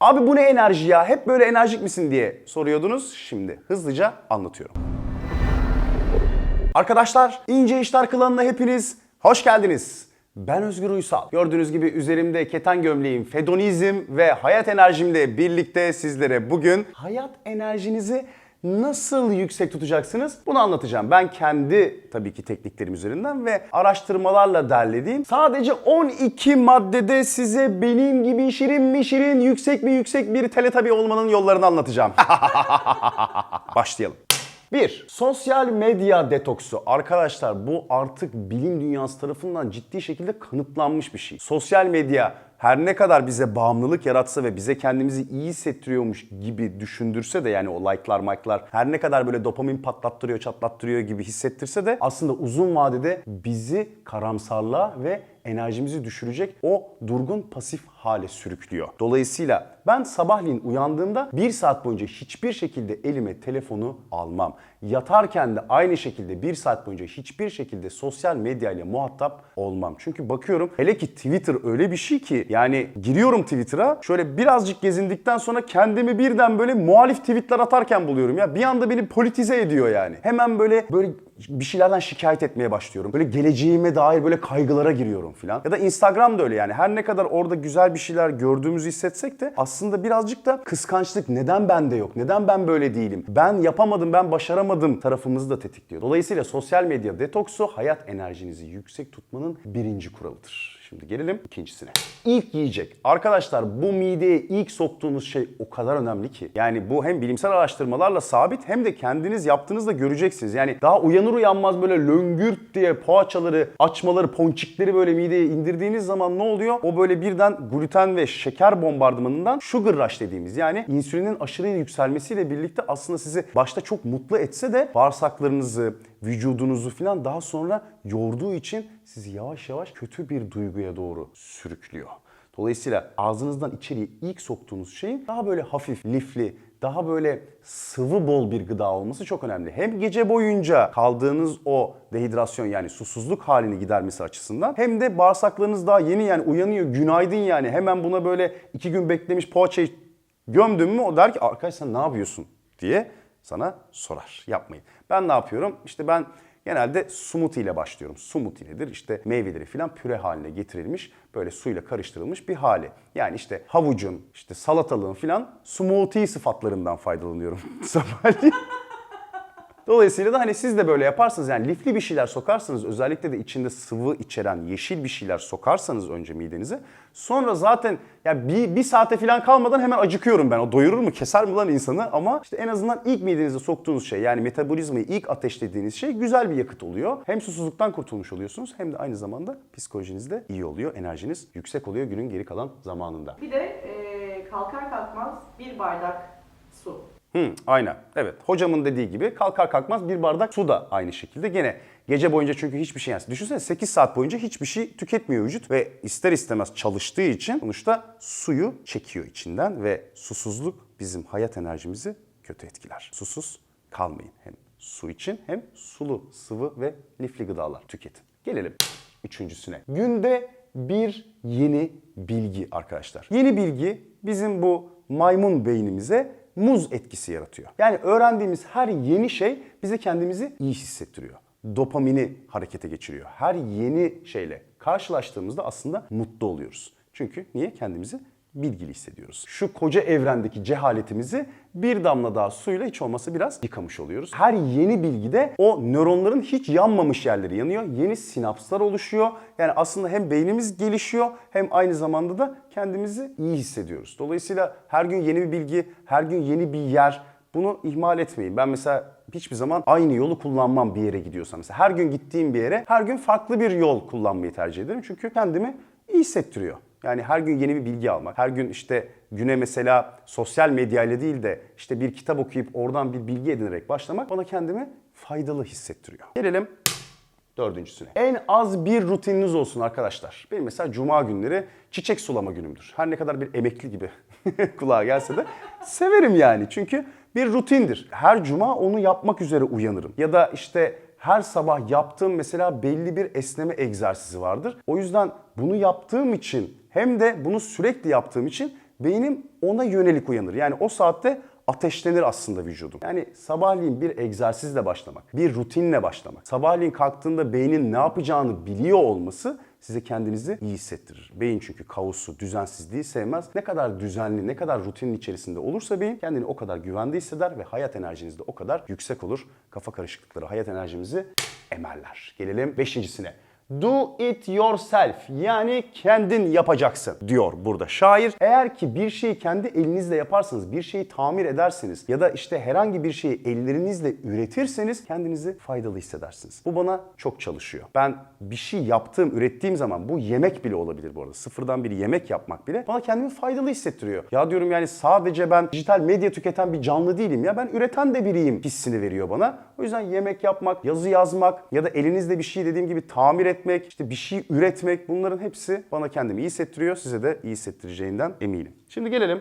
Abi bu ne enerji ya? Hep böyle enerjik misin diye soruyordunuz. Şimdi hızlıca anlatıyorum. Arkadaşlar İnce İşler Klanı'na hepiniz hoş geldiniz. Ben Özgür Uysal. Gördüğünüz gibi üzerimde keten gömleğim, fedonizm ve hayat enerjimle birlikte sizlere bugün hayat enerjinizi nasıl yüksek tutacaksınız bunu anlatacağım. Ben kendi tabii ki tekniklerim üzerinden ve araştırmalarla derlediğim sadece 12 maddede size benim gibi şirin mi şirin yüksek mi yüksek bir teletabi olmanın yollarını anlatacağım. Başlayalım. 1. Sosyal medya detoksu. Arkadaşlar bu artık bilim dünyası tarafından ciddi şekilde kanıtlanmış bir şey. Sosyal medya her ne kadar bize bağımlılık yaratsa ve bize kendimizi iyi hissettiriyormuş gibi düşündürse de yani o like'lar, mike'lar her ne kadar böyle dopamin patlattırıyor, çatlattırıyor gibi hissettirse de aslında uzun vadede bizi karamsarlığa ve enerjimizi düşürecek o durgun pasif hale sürüklüyor. Dolayısıyla ben sabahleyin uyandığımda bir saat boyunca hiçbir şekilde elime telefonu almam. Yatarken de aynı şekilde bir saat boyunca hiçbir şekilde sosyal medya ile muhatap olmam. Çünkü bakıyorum hele ki Twitter öyle bir şey ki yani giriyorum Twitter'a şöyle birazcık gezindikten sonra kendimi birden böyle muhalif tweetler atarken buluyorum. Ya bir anda beni politize ediyor yani. Hemen böyle böyle bir şeylerden şikayet etmeye başlıyorum. Böyle geleceğime dair böyle kaygılara giriyorum filan. Ya da Instagram da öyle yani. Her ne kadar orada güzel bir şeyler gördüğümüzü hissetsek de aslında birazcık da kıskançlık neden bende yok? Neden ben böyle değilim? Ben yapamadım, ben başaramadım tarafımızı da tetikliyor. Dolayısıyla sosyal medya detoksu hayat enerjinizi yüksek tutmanın birinci kuralıdır. Şimdi gelelim ikincisine. İlk yiyecek. Arkadaşlar bu mideye ilk soktuğunuz şey o kadar önemli ki. Yani bu hem bilimsel araştırmalarla sabit hem de kendiniz yaptığınızda göreceksiniz. Yani daha uyanır uyanmaz böyle löngürt diye poğaçaları, açmaları, ponçikleri böyle mideye indirdiğiniz zaman ne oluyor? O böyle birden gluten ve şeker bombardımanından sugar rush dediğimiz yani insülinin aşırı yükselmesiyle birlikte aslında sizi başta çok mutlu etse de bağırsaklarınızı, vücudunuzu falan daha sonra yorduğu için sizi yavaş yavaş kötü bir duyguya doğru sürüklüyor. Dolayısıyla ağzınızdan içeriye ilk soktuğunuz şeyin daha böyle hafif, lifli, daha böyle sıvı bol bir gıda olması çok önemli. Hem gece boyunca kaldığınız o dehidrasyon yani susuzluk halini gidermesi açısından hem de bağırsaklarınız daha yeni yani uyanıyor günaydın yani hemen buna böyle iki gün beklemiş poğaçayı gömdün mü o der ki arkadaş sen ne yapıyorsun diye sana sorar. Yapmayın. Ben ne yapıyorum? İşte ben genelde smoothie ile başlıyorum. Smoothie nedir? İşte meyveleri filan püre haline getirilmiş, böyle suyla karıştırılmış bir hali. Yani işte havucun, işte salatalığın filan smoothie sıfatlarından faydalanıyorum sabahleyin. Dolayısıyla da hani siz de böyle yaparsınız yani lifli bir şeyler sokarsanız özellikle de içinde sıvı içeren yeşil bir şeyler sokarsanız önce midenize sonra zaten ya bir, bir saate falan kalmadan hemen acıkıyorum ben. O doyurur mu keser mi lan insanı ama işte en azından ilk midenize soktuğunuz şey yani metabolizmayı ilk ateşlediğiniz şey güzel bir yakıt oluyor. Hem susuzluktan kurtulmuş oluyorsunuz hem de aynı zamanda psikolojiniz de iyi oluyor. Enerjiniz yüksek oluyor günün geri kalan zamanında. Bir de e, kalkar kalkmaz bir bardak su. Hı, aynen. Evet. Hocamın dediği gibi kalkar kalkmaz bir bardak su da aynı şekilde. Gene gece boyunca çünkü hiçbir şey yani düşünsene 8 saat boyunca hiçbir şey tüketmiyor vücut ve ister istemez çalıştığı için sonuçta suyu çekiyor içinden ve susuzluk bizim hayat enerjimizi kötü etkiler. Susuz kalmayın hem su için hem sulu, sıvı ve lifli gıdalar tüketin. Gelelim üçüncüsüne. Günde bir yeni bilgi arkadaşlar. Yeni bilgi bizim bu maymun beynimize muz etkisi yaratıyor. Yani öğrendiğimiz her yeni şey bize kendimizi iyi hissettiriyor. Dopamini harekete geçiriyor. Her yeni şeyle karşılaştığımızda aslında mutlu oluyoruz. Çünkü niye? Kendimizi bilgili hissediyoruz. Şu koca evrendeki cehaletimizi bir damla daha suyla hiç olmazsa biraz yıkamış oluyoruz. Her yeni bilgide o nöronların hiç yanmamış yerleri yanıyor. Yeni sinapslar oluşuyor. Yani aslında hem beynimiz gelişiyor hem aynı zamanda da kendimizi iyi hissediyoruz. Dolayısıyla her gün yeni bir bilgi, her gün yeni bir yer bunu ihmal etmeyin. Ben mesela hiçbir zaman aynı yolu kullanmam bir yere gidiyorsam. Mesela her gün gittiğim bir yere her gün farklı bir yol kullanmayı tercih ederim. Çünkü kendimi iyi hissettiriyor. Yani her gün yeni bir bilgi almak, her gün işte güne mesela sosyal medyayla değil de işte bir kitap okuyup oradan bir bilgi edinerek başlamak bana kendimi faydalı hissettiriyor. Gelelim dördüncüsüne. En az bir rutininiz olsun arkadaşlar. Benim mesela cuma günleri çiçek sulama günümdür. Her ne kadar bir emekli gibi kulağa gelse de severim yani. Çünkü bir rutindir. Her cuma onu yapmak üzere uyanırım. Ya da işte her sabah yaptığım mesela belli bir esneme egzersizi vardır. O yüzden bunu yaptığım için hem de bunu sürekli yaptığım için beynim ona yönelik uyanır. Yani o saatte ateşlenir aslında vücudum. Yani sabahleyin bir egzersizle başlamak, bir rutinle başlamak, sabahleyin kalktığında beynin ne yapacağını biliyor olması size kendinizi iyi hissettirir. Beyin çünkü kaosu, düzensizliği sevmez. Ne kadar düzenli, ne kadar rutinin içerisinde olursa beyin kendini o kadar güvende hisseder ve hayat enerjiniz de o kadar yüksek olur. Kafa karışıklıkları hayat enerjimizi emerler. Gelelim beşincisine. Do it yourself yani kendin yapacaksın diyor burada şair. Eğer ki bir şeyi kendi elinizle yaparsanız, bir şeyi tamir ederseniz ya da işte herhangi bir şeyi ellerinizle üretirseniz kendinizi faydalı hissedersiniz. Bu bana çok çalışıyor. Ben bir şey yaptığım, ürettiğim zaman bu yemek bile olabilir bu arada. Sıfırdan bir yemek yapmak bile bana kendimi faydalı hissettiriyor. Ya diyorum yani sadece ben dijital medya tüketen bir canlı değilim ya ben üreten de biriyim hissini veriyor bana. O yüzden yemek yapmak, yazı yazmak ya da elinizle bir şey dediğim gibi tamir etmek, işte bir şey üretmek bunların hepsi bana kendimi iyi hissettiriyor. Size de iyi hissettireceğinden eminim. Şimdi gelelim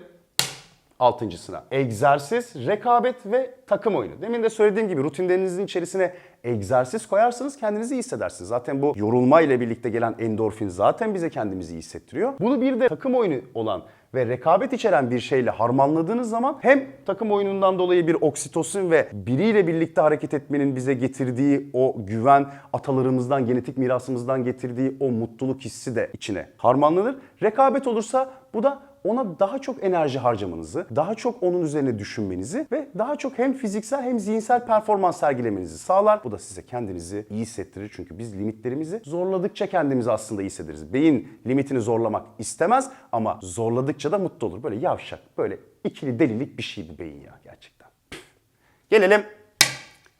Altıncısına egzersiz, rekabet ve takım oyunu. Demin de söylediğim gibi rutinlerinizin içerisine egzersiz koyarsanız kendinizi iyi hissedersiniz. Zaten bu yorulma ile birlikte gelen endorfin zaten bize kendimizi iyi hissettiriyor. Bunu bir de takım oyunu olan ve rekabet içeren bir şeyle harmanladığınız zaman hem takım oyunundan dolayı bir oksitosin ve biriyle birlikte hareket etmenin bize getirdiği o güven, atalarımızdan, genetik mirasımızdan getirdiği o mutluluk hissi de içine harmanlanır. Rekabet olursa bu da ona daha çok enerji harcamanızı, daha çok onun üzerine düşünmenizi ve daha çok hem fiziksel hem zihinsel performans sergilemenizi sağlar. Bu da size kendinizi iyi hissettirir. Çünkü biz limitlerimizi zorladıkça kendimizi aslında iyi hissederiz. Beyin limitini zorlamak istemez ama zorladıkça da mutlu olur. Böyle yavşak, böyle ikili delilik bir şey bu beyin ya gerçekten. Gelelim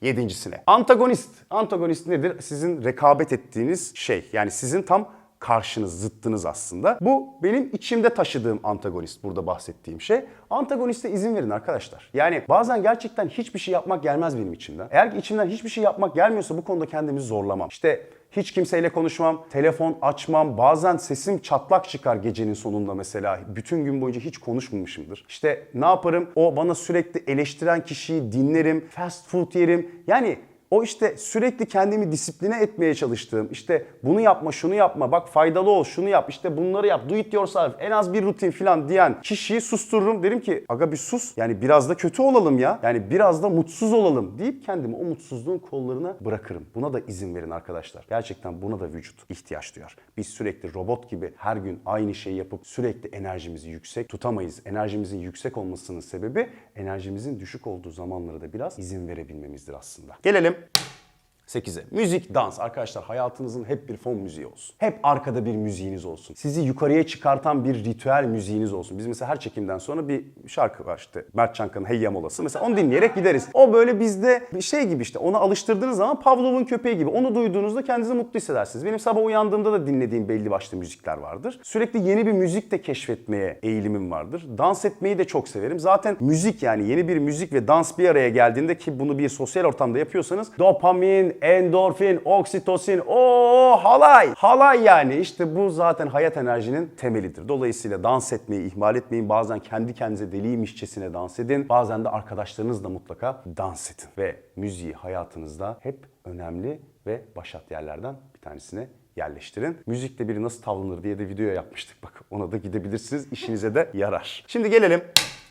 Yedincisine. Antagonist. Antagonist nedir? Sizin rekabet ettiğiniz şey. Yani sizin tam karşınız, zıttınız aslında. Bu benim içimde taşıdığım antagonist burada bahsettiğim şey. Antagoniste izin verin arkadaşlar. Yani bazen gerçekten hiçbir şey yapmak gelmez benim içimden. Eğer ki içimden hiçbir şey yapmak gelmiyorsa bu konuda kendimi zorlamam. İşte hiç kimseyle konuşmam, telefon açmam, bazen sesim çatlak çıkar gecenin sonunda mesela. Bütün gün boyunca hiç konuşmamışımdır. İşte ne yaparım? O bana sürekli eleştiren kişiyi dinlerim, fast food yerim. Yani o işte sürekli kendimi disipline etmeye çalıştığım, işte bunu yapma, şunu yapma, bak faydalı ol, şunu yap, işte bunları yap, do it yourself, en az bir rutin falan diyen kişiyi sustururum. Derim ki aga bir sus, yani biraz da kötü olalım ya, yani biraz da mutsuz olalım deyip kendimi o mutsuzluğun kollarına bırakırım. Buna da izin verin arkadaşlar. Gerçekten buna da vücut ihtiyaç duyar. Biz sürekli robot gibi her gün aynı şeyi yapıp sürekli enerjimizi yüksek tutamayız. Enerjimizin yüksek olmasının sebebi enerjimizin düşük olduğu zamanlara da biraz izin verebilmemizdir aslında. Gelelim later. 8'e. Müzik, dans. Arkadaşlar hayatınızın hep bir fon müziği olsun. Hep arkada bir müziğiniz olsun. Sizi yukarıya çıkartan bir ritüel müziğiniz olsun. Biz mesela her çekimden sonra bir şarkı var işte. Mert Çanka'nın Hey Yamolası. Mesela onu dinleyerek gideriz. O böyle bizde bir şey gibi işte. Onu alıştırdığınız zaman Pavlov'un köpeği gibi. Onu duyduğunuzda kendinizi mutlu hissedersiniz. Benim sabah uyandığımda da dinlediğim belli başlı müzikler vardır. Sürekli yeni bir müzik de keşfetmeye eğilimim vardır. Dans etmeyi de çok severim. Zaten müzik yani yeni bir müzik ve dans bir araya geldiğinde ki bunu bir sosyal ortamda yapıyorsanız dopamin, endorfin, oksitosin, o halay. Halay yani işte bu zaten hayat enerjinin temelidir. Dolayısıyla dans etmeyi ihmal etmeyin. Bazen kendi kendinize deliymişçesine dans edin. Bazen de arkadaşlarınızla mutlaka dans edin. Ve müziği hayatınızda hep önemli ve başat yerlerden bir tanesine yerleştirin. Müzikle biri nasıl tavlanır diye de video yapmıştık. Bak ona da gidebilirsiniz. İşinize de yarar. Şimdi gelelim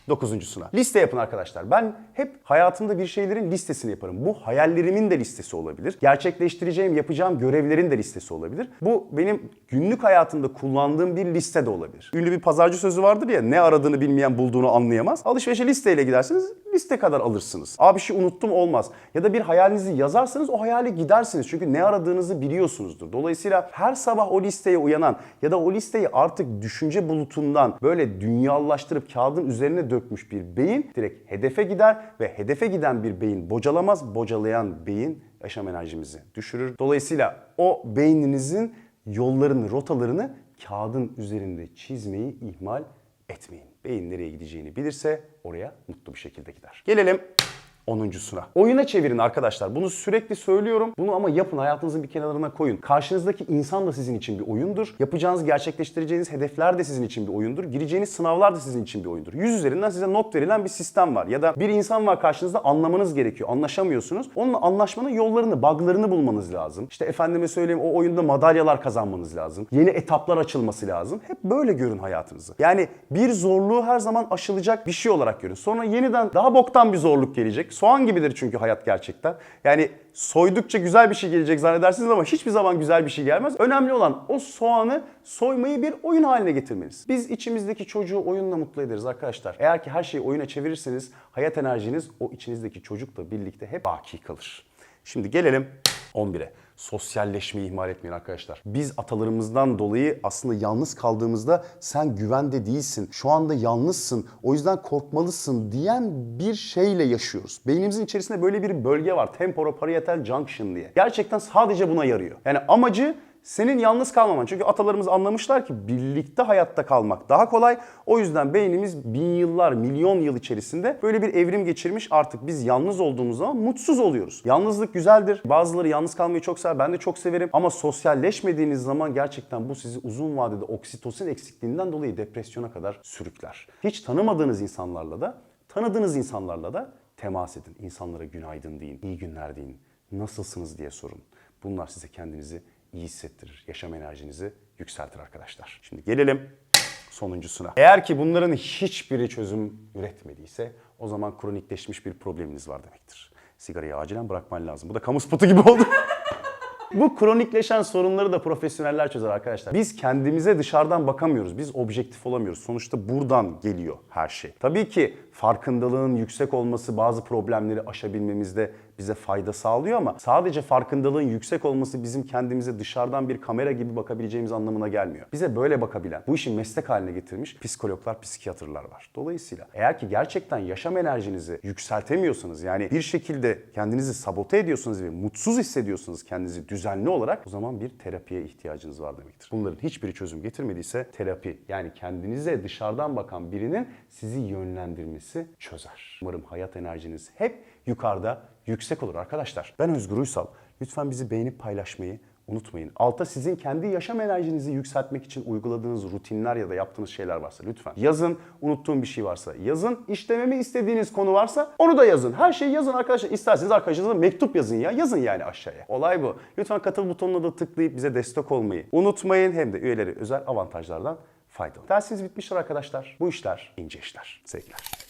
Dokuzuncusuna. Liste yapın arkadaşlar. Ben hep hayatımda bir şeylerin listesini yaparım. Bu hayallerimin de listesi olabilir. Gerçekleştireceğim, yapacağım görevlerin de listesi olabilir. Bu benim günlük hayatımda kullandığım bir liste de olabilir. Ünlü bir pazarcı sözü vardır ya ne aradığını bilmeyen bulduğunu anlayamaz. Alışverişe listeyle gidersiniz liste kadar alırsınız. Abi bir şey unuttum olmaz. Ya da bir hayalinizi yazarsanız o hayale gidersiniz. Çünkü ne aradığınızı biliyorsunuzdur. Dolayısıyla her sabah o listeye uyanan ya da o listeyi artık düşünce bulutundan böyle dünyalaştırıp kağıdın üzerine dökmüş bir beyin direkt hedefe gider ve hedefe giden bir beyin bocalamaz. Bocalayan beyin yaşam enerjimizi düşürür. Dolayısıyla o beyninizin yollarını, rotalarını kağıdın üzerinde çizmeyi ihmal etmeyin. Beyin nereye gideceğini bilirse oraya mutlu bir şekilde gider. Gelelim Onuncusuna. Oyuna çevirin arkadaşlar. Bunu sürekli söylüyorum. Bunu ama yapın hayatınızın bir kenarına koyun. Karşınızdaki insan da sizin için bir oyundur. Yapacağınız, gerçekleştireceğiniz hedefler de sizin için bir oyundur. Gireceğiniz sınavlar da sizin için bir oyundur. Yüz üzerinden size not verilen bir sistem var. Ya da bir insan var karşınızda anlamanız gerekiyor. Anlaşamıyorsunuz. Onunla anlaşmanın yollarını, buglarını bulmanız lazım. İşte efendime söyleyeyim o oyunda madalyalar kazanmanız lazım. Yeni etaplar açılması lazım. Hep böyle görün hayatınızı. Yani bir zorluğu her zaman aşılacak bir şey olarak görün. Sonra yeniden daha boktan bir zorluk gelecek. Soğan gibidir çünkü hayat gerçekten. Yani soydukça güzel bir şey gelecek zannedersiniz ama hiçbir zaman güzel bir şey gelmez. Önemli olan o soğanı soymayı bir oyun haline getirmeniz. Biz içimizdeki çocuğu oyunla mutlu ederiz arkadaşlar. Eğer ki her şeyi oyuna çevirirseniz hayat enerjiniz o içinizdeki çocukla birlikte hep baki kalır. Şimdi gelelim 11'e. Sosyalleşmeyi ihmal etmeyin arkadaşlar. Biz atalarımızdan dolayı aslında yalnız kaldığımızda sen güvende değilsin, şu anda yalnızsın, o yüzden korkmalısın diyen bir şeyle yaşıyoruz. Beynimizin içerisinde böyle bir bölge var. Temporoparietal junction diye. Gerçekten sadece buna yarıyor. Yani amacı senin yalnız kalmaman. Çünkü atalarımız anlamışlar ki birlikte hayatta kalmak daha kolay. O yüzden beynimiz bin yıllar, milyon yıl içerisinde böyle bir evrim geçirmiş. Artık biz yalnız olduğumuz zaman mutsuz oluyoruz. Yalnızlık güzeldir. Bazıları yalnız kalmayı çok sever. Ben de çok severim. Ama sosyalleşmediğiniz zaman gerçekten bu sizi uzun vadede oksitosin eksikliğinden dolayı depresyona kadar sürükler. Hiç tanımadığınız insanlarla da, tanıdığınız insanlarla da temas edin. İnsanlara günaydın deyin, iyi günler deyin, nasılsınız diye sorun. Bunlar size kendinizi iyi hissettirir. Yaşam enerjinizi yükseltir arkadaşlar. Şimdi gelelim sonuncusuna. Eğer ki bunların hiçbiri çözüm üretmediyse o zaman kronikleşmiş bir probleminiz var demektir. Sigarayı acilen bırakman lazım. Bu da kamu spotu gibi oldu. Bu kronikleşen sorunları da profesyoneller çözer arkadaşlar. Biz kendimize dışarıdan bakamıyoruz. Biz objektif olamıyoruz. Sonuçta buradan geliyor her şey. Tabii ki farkındalığın yüksek olması bazı problemleri aşabilmemizde bize fayda sağlıyor ama sadece farkındalığın yüksek olması bizim kendimize dışarıdan bir kamera gibi bakabileceğimiz anlamına gelmiyor. Bize böyle bakabilen, bu işi meslek haline getirmiş psikologlar, psikiyatrlar var. Dolayısıyla eğer ki gerçekten yaşam enerjinizi yükseltemiyorsanız yani bir şekilde kendinizi sabote ediyorsunuz ve mutsuz hissediyorsunuz kendinizi düzenli olarak o zaman bir terapiye ihtiyacınız var demektir. Bunların hiçbiri çözüm getirmediyse terapi yani kendinize dışarıdan bakan birinin sizi yönlendirmesi çözer. Umarım hayat enerjiniz hep yukarıda yüksek olur arkadaşlar. Ben Özgür Uysal. Lütfen bizi beğenip paylaşmayı unutmayın. Altta sizin kendi yaşam enerjinizi yükseltmek için uyguladığınız rutinler ya da yaptığınız şeyler varsa lütfen yazın. Unuttuğum bir şey varsa yazın. İşlememi istediğiniz konu varsa onu da yazın. Her şeyi yazın arkadaşlar. İsterseniz arkadaşınıza mektup yazın ya. Yazın yani aşağıya. Olay bu. Lütfen katıl butonuna da tıklayıp bize destek olmayı unutmayın. Hem de üyeleri özel avantajlardan faydalanın. Dersiniz bitmiştir arkadaşlar. Bu işler ince işler. Sevgiler.